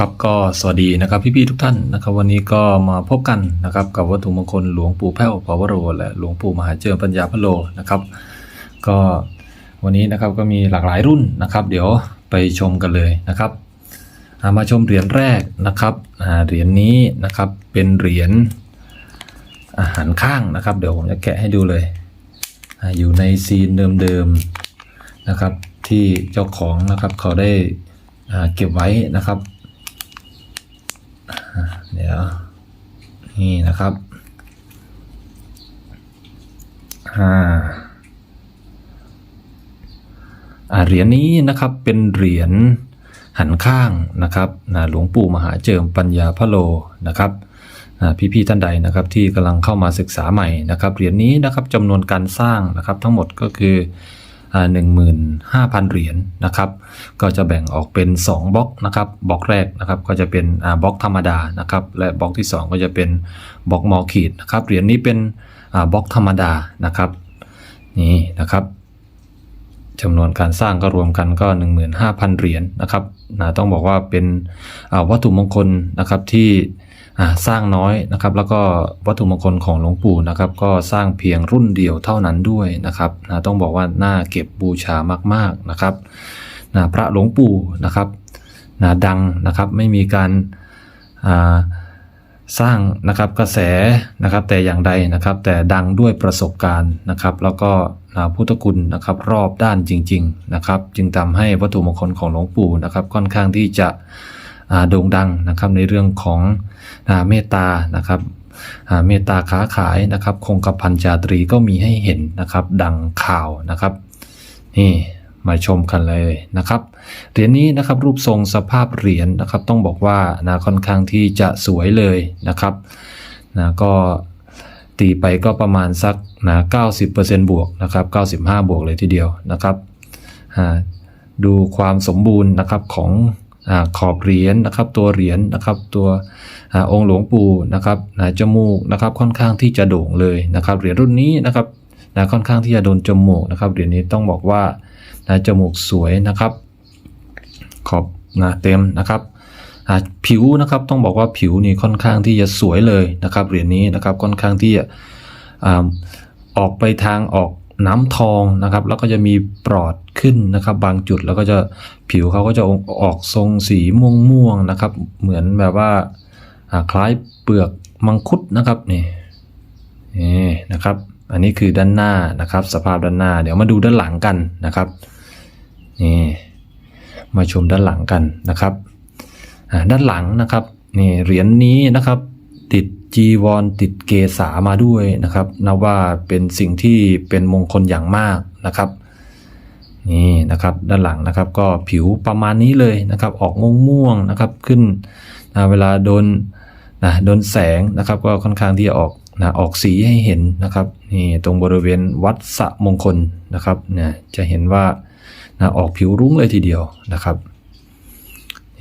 ครับก็สวัสดีนะครับพี่ๆทุกท่านนะครับ วันนี้ก็มาพบกันนะครับกับวัตถุมงคลหลวงปู่แพ้วพาวโร และหลวงปู่มหาเจริญปัญญาพะโลนะครับ ก็วันนี้นะครับก็มีหลากหลายรุ่นนะครับ เดี๋ยวไปชมกันเลยนะครับามาชมเหรียญแรกนะครับเหรียญนี้นะครับเป็นเหรียญอาหารข้างนะครับ เดี๋ยวผมจะแกะให้ดูเลยอยู่ในซีนเดิมๆนะครับ ที่เจ้าของนะครับเขาได้เก็บไว้นะครับ เดี๋ยว นี่นะครับอ่าเหรียญนี้นะครับเป็นเหรียญหันข้างนะครับนะหลวงปู่มหาเจิมปัญญาพะโลนะครับพี่ๆท่านใดนะครับที่กำลังเข้ามาศึกษาใหม่นะครับเหรียญนี้นะครับจำนวนการสร้างนะครับทั้งหมดก็คือ หนึ่งหมื่นห้าพันเหรียญนะครับ ก็จะแบ่งออกเป็น 2บล็อกนะครับบล็อกแรกนะครับก็จะเป็นบล็อกธรรมดานะครับ และบล็อกที่ 2 ก็จะเป็นบล็อกมอขีดนะครับเหรียญนี้เป็นบล็อกธรรมดานะครับนี่นะครับจำนวนการสร้างก็รวมกันก็ 15,000 เหรียญนะครับ นะต้องบอกว่าเป็นวัตถุมงคลนะครับที่สร้างน้อยนะครับ แล้วก็วัตถุมงคลของหลวงปู่นะครับ ก็สร้างเพียงรุ่นเดียวเท่านั้นด้วยนะครับนะต้องบอกว่าน่าเก็บบูชามากๆนะครับนะพระหลวงปู่นะครับนะดังนะครับไม่มีการอ่า สร้างนะครับกระแสนะครับแต่อย่างใดนะครับแต่ดังด้วยประสบการณ์นะครับ แล้วก็นะพุทธคุณนะครับรอบด้านจริงๆนะครับ จึงทำให้วัตถุมงคลของหลวงปู่นะครับค่อนข้างที่จะโด่งดังนะครับในเรื่องของเมตตานะครับเมตตาค้าขายนะครับ คงกระพันจาตรีก็มีให้เห็นนะครับ ดังข่าวนะครับนี่ มาชมกันเลยนะครับ เหรียญนี้นะครับรูปทรงสภาพเหรียญนะครับ ต้องบอกว่านะค่อนข้างที่จะสวยเลยนะครับนะก็ตีไปก็ประมาณสักนะ90%บวกนะครับ95 บวกเลยทีเดียวนะครับดูความสมบูรณ์นะครับของอขอบเหรียญนะครับ ตัวเหรียญนะครับ ตัวอองค์หลวงปู่นะครับนะจมูกนะครับค่อนข้างที่จะโด่งเลยนะครับเหรียญรุ่นนี้นะครับ นะค่อนข้างที่จะโดนจมูกนะครับเหรียญนี้ต้องบอกว่านะจมูกสวยนะครับ ขอบนะเต็มนะครับผิวนะครับต้องบอกว่าผิวนี่ค่อนข้างที่จะสวยเลยนะครับเหรียญนี้นะครับค่อนข้างที่จะอออกไปทางออกน้ำทองนะครับ แล้วก็จะมีปลอดขึ้นนะครับ บางจุดแล้วก็จะผิวเขาก็จะออกทรงสีม่วงๆนะครับ เหมือนแบบว่าคล้ายเปลือกมังคุดนะครับนี่นี่นะครับ อันนี้คือด้านหน้านะครับ สภาพด้านหน้า เดี๋ยวมาดูด้านหลังกันนะครับนี่มาชมด้านหลังกันนะครับด้านหลังนะครับนี่เหรียญนี้นะครับติดจีวรติดเกษามาด้วยนะครับนับว่าเป็นสิ่งที่เป็นมงคลอย่างมากนะครับนี่นะครับด้านหลังนะครับก็ผิวประมาณนี้เลยนะครับ ออกม่วงๆนะครับขึ้นนะเวลาโดนนะโดนแสงนะครับ ก็ค่อนข้างที่จะออก นะออกสีให้เห็นนะครับนี่ตรงบริเวณวัดสะมงคลนะครับเนี่ยจะเห็นว่านะออกผิวรุ้งเลยทีเดียวนะครับ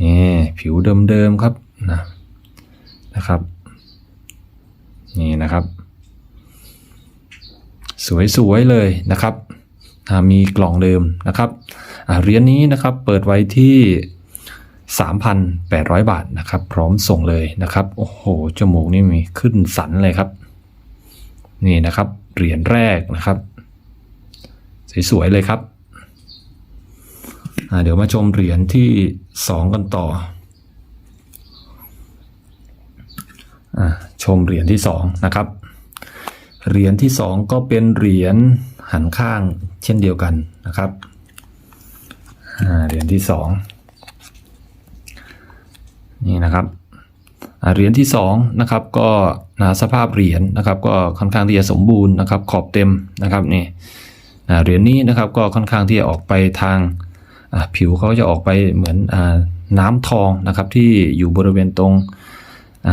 นี่ผิวเดิมๆครับนะนะครับนี่นะครับ สวยๆเลยนะครับมีกล่องเดิมนะครับเหรียญนี้นะครับเปิดไว้ที่ 3,800 บาทนะครับ พร้อมส่งเลยนะครับ โอ้โห จมูกนี่มีขึ้นสันเลยครับ นี่นะครับเหรียญแรกนะครับ สวยๆเลยครับเดี๋ยวมาชมเหรียญที่ 2 กันต่ออชมเหรียญที่ 2 นะครับ เหรียญที่ 2 ก็เป็นเหรียญหันข้างเช่นเดียวกันนะครับเหรียญที่ 2 นี่นะครับ เหรียญที่2นะครับก็นะสภาพเหรียญนะครับ ก็ค่อนข้างที่จะสมบูรณ์นะครับ ขอบเต็มนะครับนี่เหรียญนี้นะครับก็ค่อนข้างที่จะออกไปทางผิวเขาจะออกไปเหมือนอน้ำทองนะครับที่อยู่บริเวณตรงอ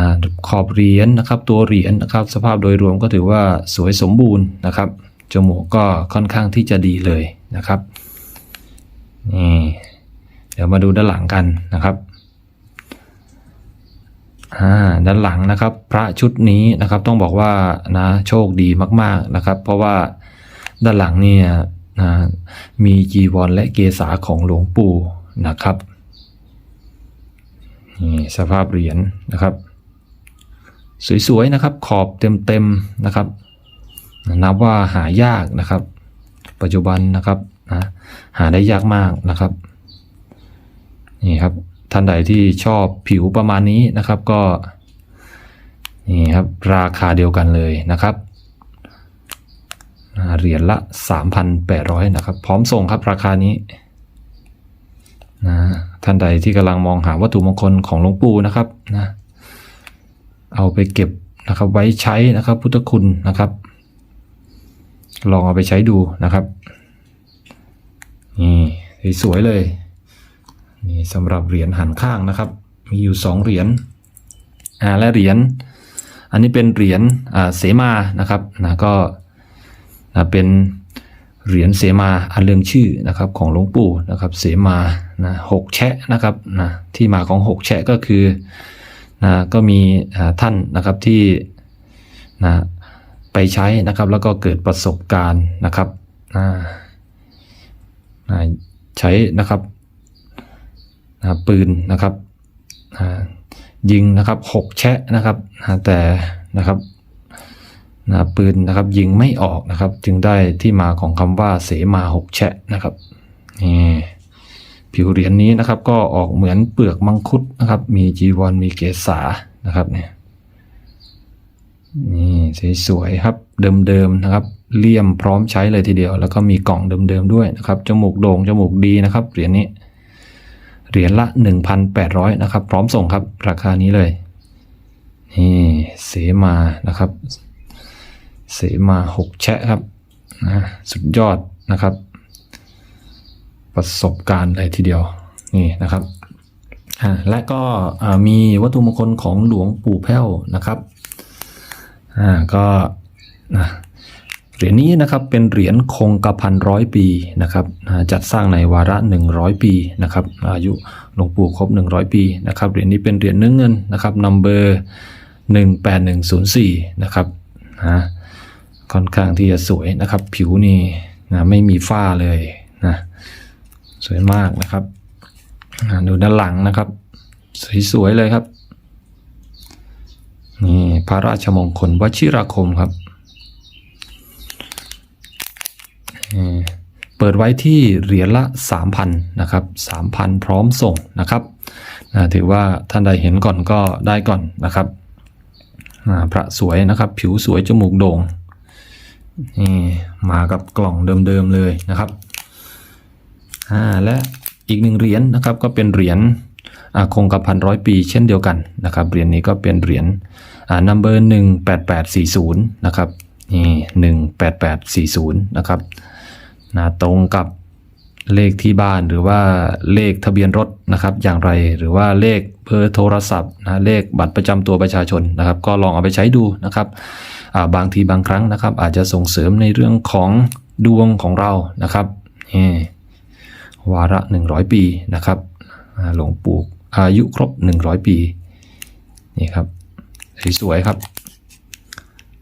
ขอบเหรียญนะครับ ตัวเหรียญนะครับ สภาพโดยรวมก็ถือว่าสวยสมบูรณ์นะครับจมูกก็ค่อนข้างที่จะดีเลยนะครับนี่เดี๋ยวมาดูด้านหลังกันนะครับ ด้านหลังนะครับพระชุดนี้นะครับต้องบอกว่านะโชคดีมากๆนะครับ เพราะว่าด้านหลังเนี่ยนะมีจีวรและเกษาของหลวงปู่นะครับนี่สภาพเหรียญนะครับ สวยๆนะครับขอบเต็มๆนะครับ นับว่าหายากนะครับ ปัจจุบันนะครับนะหาได้ยากมากนะครับนี่ครับ ท่านใดที่ชอบผิวประมาณนี้นะครับก็นี่ครับราคาเดียวกันเลยนะครับเหรียญละ 3,800 นะครับ พร้อมส่งครับราคานี้นะท่านใดที่กำลังมองหาวัตถุมงคลของหลวงปู่นะครับนะเอาไปเก็บนะครับไว้ใช้นะครับพุทธคุณนะครับ ลองเอาไปใช้ดูนะครับนี่สวยเลย นี่สำหรับเหรียญหันข้างนะครับ มีอยู่สองเหรียญอ่าและเหรียญอันนี้เป็นเหรียญอ่าเสมานะครับนะก็นะเป็นเหรียญเสมาอันเรื่องชื่อนะครับของหลวงปู่นะครับ เสมานะหกแชะนะครับนะที่มาของหกแชะก็คือนะก็มีท่านนะครับที่นะไปใช้นะครับแล้วก็เกิดประสบการณ์นะครับนะนะใช้นะครับ นะปืนนะครับยิงนะครับหกแชะนะครับแต่นะครับนะปืนนะครับยิงไม่ออกนะครับ จึงได้ที่มาของคำว่าเสมาหกแชะนะครับนี่ผิวเหรียญนี้นะครับ ก็ออกเหมือนเปลือกมังคุดนะครับ มีจีวรมีเกศานะครับเนี่ยนี่สวยๆครับเดิมๆนะครับเลี่ยมพร้อมใช้เลยทีเดียว แล้วก็มีกล่องเดิมๆด้วยนะครับจมูกโด่งจมูกดีนะครับเหรียญนี้ เหรียญละ 1,800 นะครับ พร้อมส่งครับ ราคานี้เลยนี่เสมานะครับ เสมาหกแชะครับนะสุดยอดนะครับ ประสบการณ์เลยทีเดียวนี่นะครับอ่าและก็มีวัตถุมงคลของหลวงปู่แพ้วนะครับอ่าก็นะ เหรียญนี้นะครับเป็นเหรียญคงกระพันร้อยปีนะครับจัดสร้างในวาระ 100 ปีนะครับอายุหลวงปู่ครบ 100 ปีนะครับเหรียญนี้เป็นเหรียญเนื้อเงินนะครับนัมเบอร์18104นะครับนะค่อนข้างที่จะสวยนะครับ ผิวนี่นะไม่มีฝ้าเลยนะสวยมากนะครับดูด้านหลังนะครับ สวยๆเลยครับนี่พระราชมงคลวชิรคมครับ เปิดไว้ที่เหรียญละ 3,000นะครับ3,000 พร้อมส่งนะครับถือว่าท่านใดเห็นก่อนก็ได้ก่อนนะครับพระสวยนะครับ ผิวสวยจมูกโด่งนี่มากับกล่องเดิมๆเลยนะครับและอีกหนึ่งเหรียญนะครับก็เป็นเหรียญคงกระพันร้อยปีเช่นเดียวกันนะครับเหรียญนี้ก็เป็นเหรียญอ่า number 18840นย์นะครับนี่18840นะครับ นะตรงกับเลขที่บ้านหรือว่าเลขทะเบียนรถนะครับ อย่างไรหรือว่าเลขเบอร์โทรศัพท์นะเลขบัตรประจำตัวประชาชนนะครับ ก็ลองเอาไปใช้ดูนะครับาบางทีบางครั้งนะครับ อาจจะส่งเสริมในเรื่องของดวงของเรานะครับนี่วาระ 100 ปีนะครับหลวงปู่อายุครบ 100 ปีนี่ครับสวยๆครับ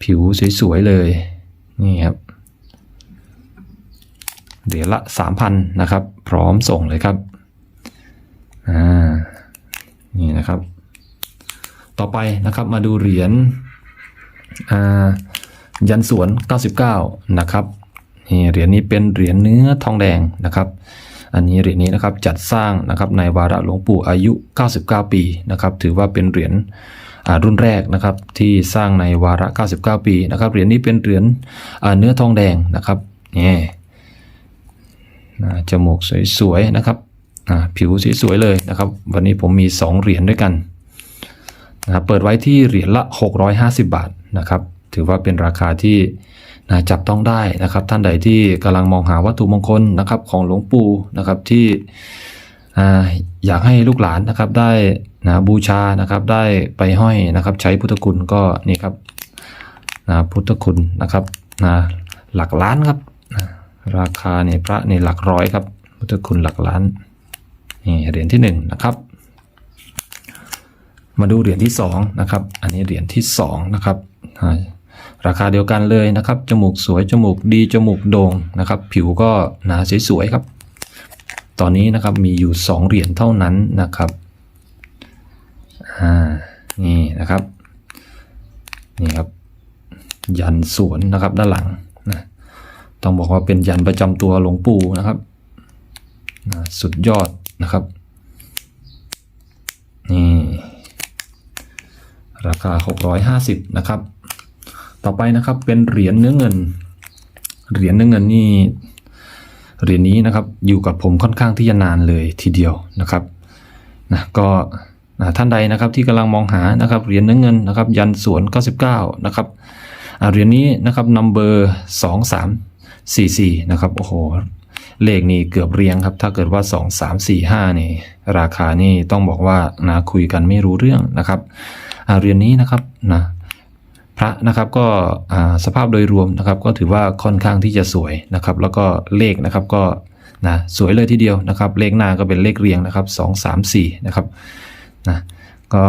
ผิวสวยๆเลยนี่ครับ เหรียญละ 3,000 นะครับ พร้อมส่งเลยครับอ่านี่นะครับ ต่อไปนะครับมาดูเหรียญอ่ายันสวน 99 นะครับนี่เหรียญนี้เป็นเหรียญเนื้อทองแดงนะครับ อันนี้เหรียญนี้นะครับจัดสร้างนะครับในวาระหลวงปู่อายุ 99 ปีนะครับถือว่าเป็นเหรียญอ่ารุ่นแรกนะครับที่สร้างในวาระ 99 ปีนะครับเหรียญนี้เป็นเหรียญอ่าเนื้อทองแดงนะครับนี่ จมูกสวยๆนะครับผิวสวยๆเลยนะครับ วันนี้ผมมี 2 เหรียญด้วยกันนะเปิดไว้ที่เหรียญละ 650 บาทนะครับ ถือว่าเป็นราคาที่นะจับต้องได้นะครับ ท่านใดที่กำลังมองหาวัตถุมงคลนะครับของหลวงปู่นะครับที่อ่อยากให้ลูกหลานนะครับได้นะบูชานะครับได้ไปห้อยนะครับ ใช้พุทธคุณก็นี่ครับนะพุทธคุณนะครับนะหลักล้านครับ ราคาเนี่ยพระในหลักร้อยครับพุทธคุณหลักล้านนี่เหรียญที่หนึ่งนะครับ มาดูเหรียญที่สองนะครับ อันนี้เหรียญที่สองนะครับราคาเดียวกันเลยนะครับ จมูกสวย จมูกดี จมูกโด่งนะครับ ผิวก็หนาสวยๆครับ ตอนนี้นะครับมีอยู่สองเหรียญเท่านั้นนะครับอ่านี่นะครับ นี่ครับ ยันสวนนะครับด้านหลัง ต้องบอกว่าเป็นยันประจำตัวหลวงปู่นะครับ สุดยอดนะครับ นี่ ราคา 650 นะครับ ต่อไปนะครับเป็นเหรียญเนื้อเงิน เหรียญเนื้อเงินนี่เหรียญนี้นะครับอยู่กับผมค่อนข้างที่จะนานเลยทีเดียวนะครับนะก็ท่านใดนะครับที่กำลังมองหานะครับเหรียญเนื้อเงินนะครับ ยันสวน 99 นะครับเหรียญนี้นะครับนัมเบอร์ 44นะครับ โอ้โห เลขนี้เกือบเรียงครับ ถ้าเกิดว่า 2 3 4 5 นี่ ราคานี่ต้องบอกว่านะคุยกันไม่รู้เรื่องนะครับเรียญนี้นะครับนะพระนะครับก็อ่าสภาพโดยรวมนะครับ ก็ถือว่าค่อนข้างที่จะสวยนะครับ แล้วก็เลขนะครับก็นะสวยเลยทีเดียวนะครับ เลขหน้าก็เป็นเลขเรียงนะครับ 2 3 4 นะครับนะก็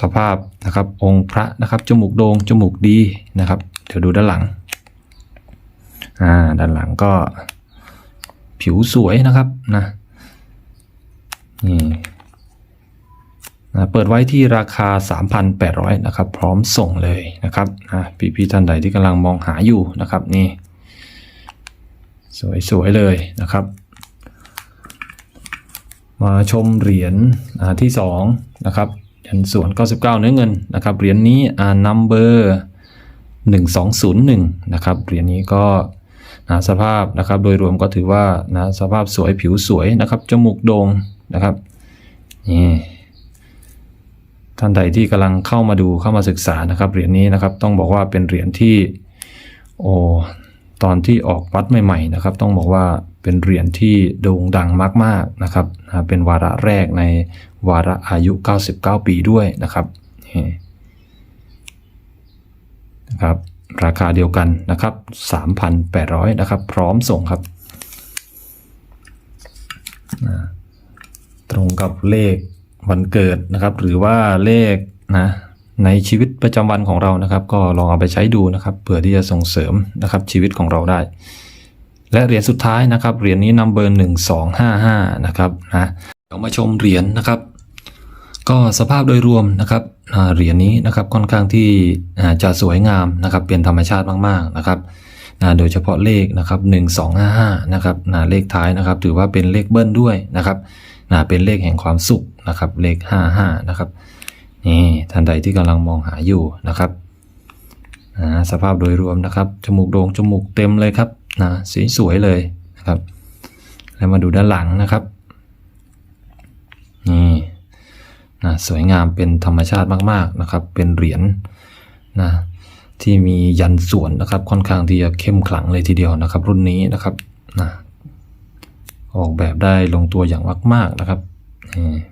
สภาพนะครับองค์พระนะครับจมูกโดง่งจมูกดีนะครับ เดี๋ยวดูด้านหลัง อ่าด้านหลังก็ผิวสวยนะครับนะนี่นะเปิดไว้ที่ราคา 3,800 นะครับ พร้อมส่งเลยนะครับนะพี่ๆท่านใดที่กำลังมองหาอยู่นะครับนี่ สวยๆเลยนะครับ มาชมเหรียญที่2นะครับเหรียญส่วน 99 เนื้อเงินนะครับเหรียญนี้อ่านัมเบอร์1201 นะครับเหรียญนี้ก็ นะสภาพนะครับโดยรวมก็ถือว่านะสภาพสวยผิวสวยนะครับจมูกโด่งนะครับนี่ท่านใดที่กำลังเข้ามาดูเข้ามาศึกษานะครับเหรียญนี้นะครับต้องบอกว่าเป็นเหรียญที่โอ้ตอนที่ออกวัดใหม่ๆนะครับ ต้องบอกว่าเป็นเหรียญที่โด่งดังมากๆนะครับนะเป็นวาระแรกในวาระอายุ 99 ปีด้วยนะครับนี่นะครับ ราคาเดียวกันนะครับ3,800นะครับ พร้อมส่งครับ ตรงกับเลขวันเกิดนะครับ หรือว่าเลขนะในชีวิตประจำวันของเรานะครับ ก็ลองเอาไปใช้ดูนะครับเพื่อที่จะส่งเสริมนะครับชีวิตของเราได้ และเหรียญสุดท้ายนะครับเหรียญนี้นัมเบอร์หนึ่งสองห้าห้านะครับนะเรามาชมเหรียญนะครับ ก็สภาพโดยรวมนะครับเหรียญนี้นะครับค่อนข้างที่จะสวยงามนะครับเป็นธรรมชาติมากๆนะครับโดยเฉพาะเลขนะครับ1255นะครับเลขท้ายนะครับ ถือว่าเป็นเลขเบิ้ลด้วยนะครับเป็นเลขแห่งความสุขนะครับเลข 55นะครับนี่ท่านใดที่กำลังมองหาอยู่นะครับสภาพโดยรวมนะครับจมูกโด่งจมูกเต็มเลยครับนะสีสวยเลยนะครับแล้วมาดูด้านหลังนะครับนี่ นะสวยงามเป็นธรรมชาติมากๆนะครับ เป็นเหรียญนะที่มียันส่วนนะครับค่อนข้างที่จะเข้มขลังเลยทีเดียวนะครับ รุ่นนี้นะครับนะออกแบบได้ลงตัวอย่างมากๆนะครับ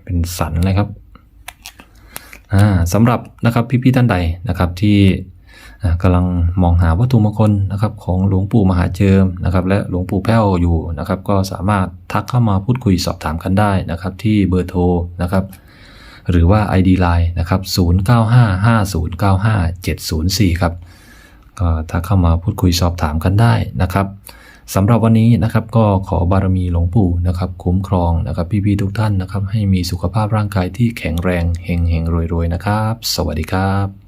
เป็นสันเลยครับอ่าสำหรับนะครับพี่ๆท่านใดนะครับที่อ่ากำลังมองหาวัตถุมงคลนะครับของหลวงปู่มหาเจิมนะครับและหลวงปู่แพ้วอยู่นะครับ ก็สามารถทักเข้ามาพูดคุยสอบถามกันได้นะครับ ที่เบอร์โทรนะครับ หรือว่า ID Line นะครับ 0955095704 ครับ ก็ถ้าเข้ามาพูดคุยสอบถามกันได้นะครับสำหรับวันนี้นะครับก็ขอบารมีหลวงปู่นะครับคุ้มครองนะครับพี่ๆทุกท่านนะครับให้มีสุขภาพร่างกายที่แข็งแรงเฮงเฮงรวยๆนะครับ สวัสดีครับ